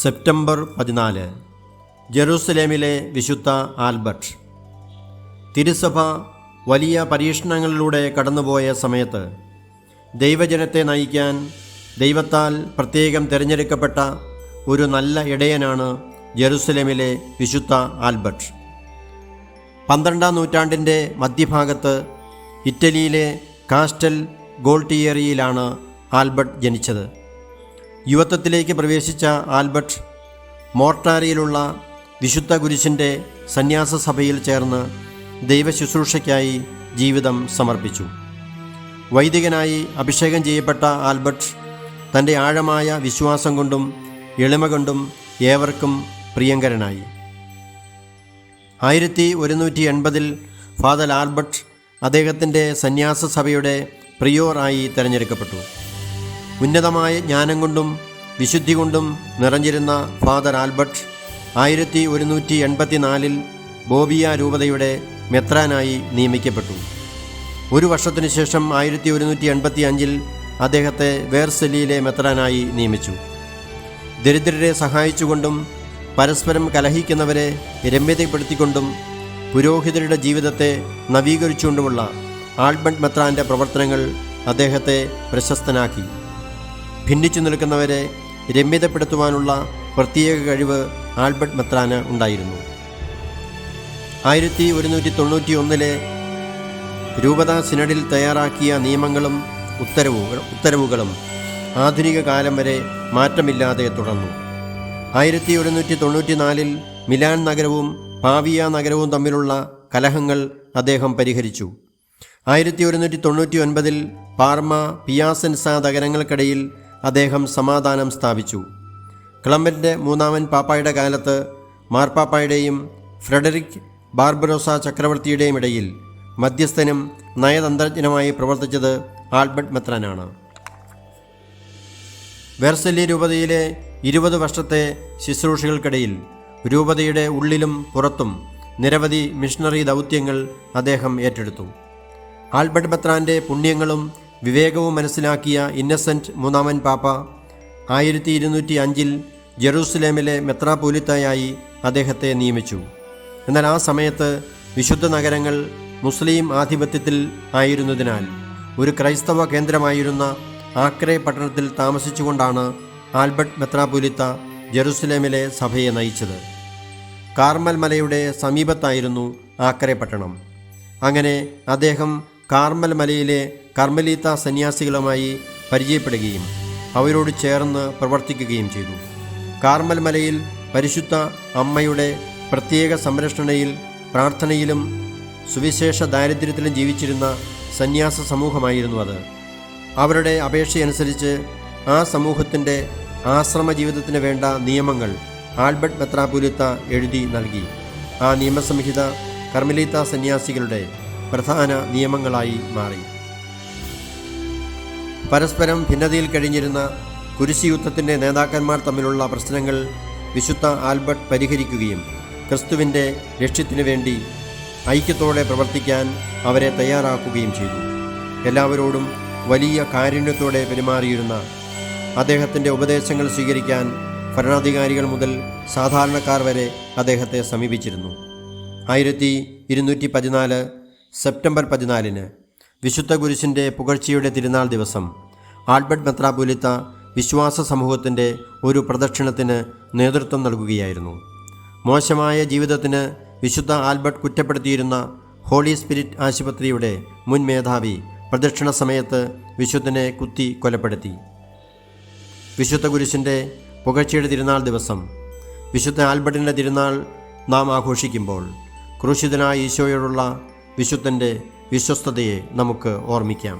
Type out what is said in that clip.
September പതിനാല് ജെറൂസലേമിലെ വിശുദ്ധ Albert. തിരുസഭ വലിയ പരീക്ഷണങ്ങളിലൂടെ കടന്നുപോയ സമയത്ത് ദൈവജനത്തെ നയിക്കാൻ ദൈവത്താൽ പ്രത്യേകം തിരഞ്ഞെടുക്കപ്പെട്ട ഒരു നല്ല ഇടയനാണ് ജെറുസലേമിലെ വിശുദ്ധ ആൽബർട്ട്. പന്ത്രണ്ടാം നൂറ്റാണ്ടിന്റെ മധ്യഭാഗത്ത് ഇറ്റലിയിലെ കാസ്റ്റൽ ഗോൾട്ടിയേറിയിലാണ് ആൽബർട്ട് ജനിച്ചത്. യുവത്വത്തിലേക്ക് പ്രവേശിച്ച ആൽബർട്ട് മോർട്ടാരിയിലുള്ള വിശുദ്ധ കുരിശിന്റെ സന്യാസ സഭയിൽ ചേർന്ന് ദൈവശുശ്രൂഷയ്ക്കായി ജീവിതം സമർപ്പിച്ചു. വൈദികനായി അഭിഷേകം ചെയ്യപ്പെട്ട ആൽബർട്ട് തന്റെ ആഴമായ വിശ്വാസം കൊണ്ടും എളിമ കൊണ്ടും ഏവർക്കും പ്രിയങ്കരനായി. ആയിരത്തി ഒരുന്നൂറ്റി എൺപതിൽ ഫാദർ ആൽബർട്ട് അദ്ദേഹത്തിന്റെ സന്യാസ സഭയുടെ പ്രിയോറായി തിരഞ്ഞെടുക്കപ്പെട്ടു. ഉന്നതമായ ജ്ഞാനം കൊണ്ടും വിശുദ്ധി കൊണ്ടും നിറഞ്ഞിരുന്ന ഫാദർ ആൽബർട്ട് ആയിരത്തി ഒരുന്നൂറ്റി എൺപത്തിനാലിൽ ബോബിയ രൂപതയുടെ മെത്രാനായി നിയമിക്കപ്പെട്ടു. ഒരു വർഷത്തിനു ശേഷം ആയിരത്തി ഒരുന്നൂറ്റി എൺപത്തി അഞ്ചിൽ അദ്ദേഹത്തെ വേർസെലിയിലെ മെത്രാനായി നിയമിച്ചു. ദരിദ്രരെ സഹായിച്ചുകൊണ്ടും പരസ്പരം കലഹിക്കുന്നവരെ രമ്യതപ്പെടുത്തിക്കൊണ്ടും പുരോഹിതരുടെ ജീവിതത്തെ നവീകരിച്ചുകൊണ്ടുമുള്ള ആൽബർട്ട് മെത്രാന്റെ പ്രവർത്തനങ്ങൾ അദ്ദേഹത്തെ പ്രശസ്തനാക്കി. ഭിന്നിച്ചു നിൽക്കുന്നവരെ രമ്യതപ്പെടുത്തുവാനുള്ള പ്രത്യേക കഴിവ് ആൽബർട്ട് മെത്രാന് ഉണ്ടായിരുന്നു. ആയിരത്തി ഒരുന്നൂറ്റി തൊണ്ണൂറ്റി ഒന്നിലെ രൂപതാ സിനഡിൽ തയ്യാറാക്കിയ നിയമങ്ങളും ഉത്തരവുകൾ ഉത്തരവുകളും ആധുനിക കാലം വരെ മാറ്റമില്ലാതെ തുടർന്നു. ആയിരത്തി ഒരുന്നൂറ്റി തൊണ്ണൂറ്റി നാലിൽ മിലാൻ നഗരവും പാവിയ നഗരവും തമ്മിലുള്ള കലഹങ്ങൾ അദ്ദേഹം പരിഹരിച്ചു. ആയിരത്തി ഒരുന്നൂറ്റി തൊണ്ണൂറ്റി ഒൻപതിൽ പാർമ പിയാസൻസ നഗരങ്ങൾക്കിടയിൽ അദ്ദേഹം സമാധാനം സ്ഥാപിച്ചു. ക്ലമ്പന്റെ മൂന്നാമൻ പാപ്പായുടെ കാലത്ത് മാർപ്പാപ്പായുടെയും ഫ്രെഡറിക് ബാർബറോസ ചക്രവർത്തിയുടെയും ഇടയിൽ മധ്യസ്ഥനും നയതന്ത്രജ്ഞനുമായി പ്രവർത്തിച്ചത് ആൽബർട്ട് മെത്രാനാണ്. വെർസലി രൂപതയിലെ ഇരുപത് വർഷത്തെ ശുശ്രൂഷകൾക്കിടയിൽ രൂപതയുടെ ഉള്ളിലും പുറത്തും നിരവധി മിഷണറി ദൗത്യങ്ങൾ അദ്ദേഹം ഏറ്റെടുത്തു. ആൽബർട്ട് മെത്രാന്റെ പുണ്യങ്ങളും വിവേകവും മനസ്സിലാക്കിയ ഇന്നസെന്റ് മൂന്നാമൻ പാപ്പ ആയിരത്തി ഇരുന്നൂറ്റി അഞ്ചിൽ ജെറൂസലേമിലെ മെത്രാപോലിത്തയായി അദ്ദേഹത്തെ നിയമിച്ചു. എന്നാൽ ആ സമയത്ത് വിശുദ്ധ നഗരങ്ങൾ മുസ്ലിം ആധിപത്യത്തിൽ ആയിരുന്നതിനാൽ ഒരു ക്രൈസ്തവ കേന്ദ്രമായിരുന്ന ആക്രെ പട്ടണത്തിൽ താമസിച്ചുകൊണ്ടാണ് ആൽബർട്ട് മെത്രാപുലിത്ത ജെറുസലേമിലെ സഭയെ നയിച്ചത്. കാർമൽ മലയുടെ സമീപത്തായിരുന്നു ആക്രെ പട്ടണം. അങ്ങനെ അദ്ദേഹം കാർമൽ മലയിലെ കർമ്മലീത്ത സന്യാസികളുമായി പരിചയപ്പെടുകയും അവരോട് ചേർന്ന് പ്രവർത്തിക്കുകയും ചെയ്തു. കാർമൽ മലയിൽ പരിശുദ്ധ അമ്മയുടെ പ്രത്യേക സംരക്ഷണയിൽ പ്രാർത്ഥനയിലും സുവിശേഷ ദാരിദ്ര്യത്തിലും ജീവിച്ചിരുന്ന സന്യാസ സമൂഹമായിരുന്നു അത്. അവരുടെ അപേക്ഷയനുസരിച്ച് ആ സമൂഹത്തിന്റെ ആശ്രമ ജീവിതത്തിന് വേണ്ട നിയമങ്ങൾ ആൽബർട്ട് മെത്രാപുലിത്ത എഴുതി നൽകി. ആ നിയമസംഹിത കർമ്മലീത്ത സന്യാസികളുടെ പ്രധാന നിയമങ്ങളായി മാറി. പരസ്പരം ഭിന്നതയിൽ കഴിഞ്ഞിരുന്ന കുരിശി കുരിശിയുദ്ധത്തിന്റെ നേതാക്കന്മാർ തമ്മിലുള്ള പ്രശ്നങ്ങൾ വിശുദ്ധ ആൽബർട്ട് പരിഹരിക്കുകയും ക്രിസ്തുവിന്റെ ലക്ഷ്യത്തിനു വേണ്ടി ഐക്യത്തോടെ പ്രവർത്തിക്കാൻ അവരെ തയ്യാറാക്കുകയും ചെയ്തു. എല്ലാവരോടും വലിയ കാരുണ്യത്തോടെ പെരുമാറിയിരുന്ന അദ്ദേഹത്തിന്റെ ഉപദേശങ്ങൾ സ്വീകരിക്കാൻ ഭരണാധികാരികൾ മുതൽ സാധാരണക്കാർ വരെ അദ്ദേഹത്തെ സമീപിച്ചിരുന്നു. ആയിരത്തി ഇരുന്നൂറ്റി പതിനാല് സെപ്റ്റംബർ പതിനാലിന് വിശുദ്ധ കുരിശിന്റെ പുകഴ്ചയുടെ തിരുനാൾ ദിവസം ആൽബർട്ട് മെത്രാപൊലിത്ത വിശ്വാസ സമൂഹത്തിന്റെ ഒരു പ്രദക്ഷിണത്തിന് നേതൃത്വം നൽകുകയായിരുന്നു. മോശമായ ജീവിതത്തിന് വിശുദ്ധ ആൽബർട്ട് കുറ്റപ്പെടുത്തിയിരുന്ന ഹോളി സ്പിരിറ്റ് ആശുപത്രിയുടെ മുൻ മേധാവി പ്രദക്ഷിണ സമയത്ത് വിശുദ്ധനെ കുത്തി കൊലപ്പെടുത്തി. വിശുദ്ധ കുരിശിന്റെ പുകഴ്ചയുടെ തിരുനാൾ ദിവസം വിശുദ്ധ ആൽബർട്ടിന്റെ തിരുനാൾ നാം ആഘോഷിക്കുമ്പോൾ ക്രൂശിതനായ ഈശോയോടുള്ള വിശുദ്ധന്റെ വിശ്വസ്തതയെ നമുക്ക് ഓർമ്മിക്കാം.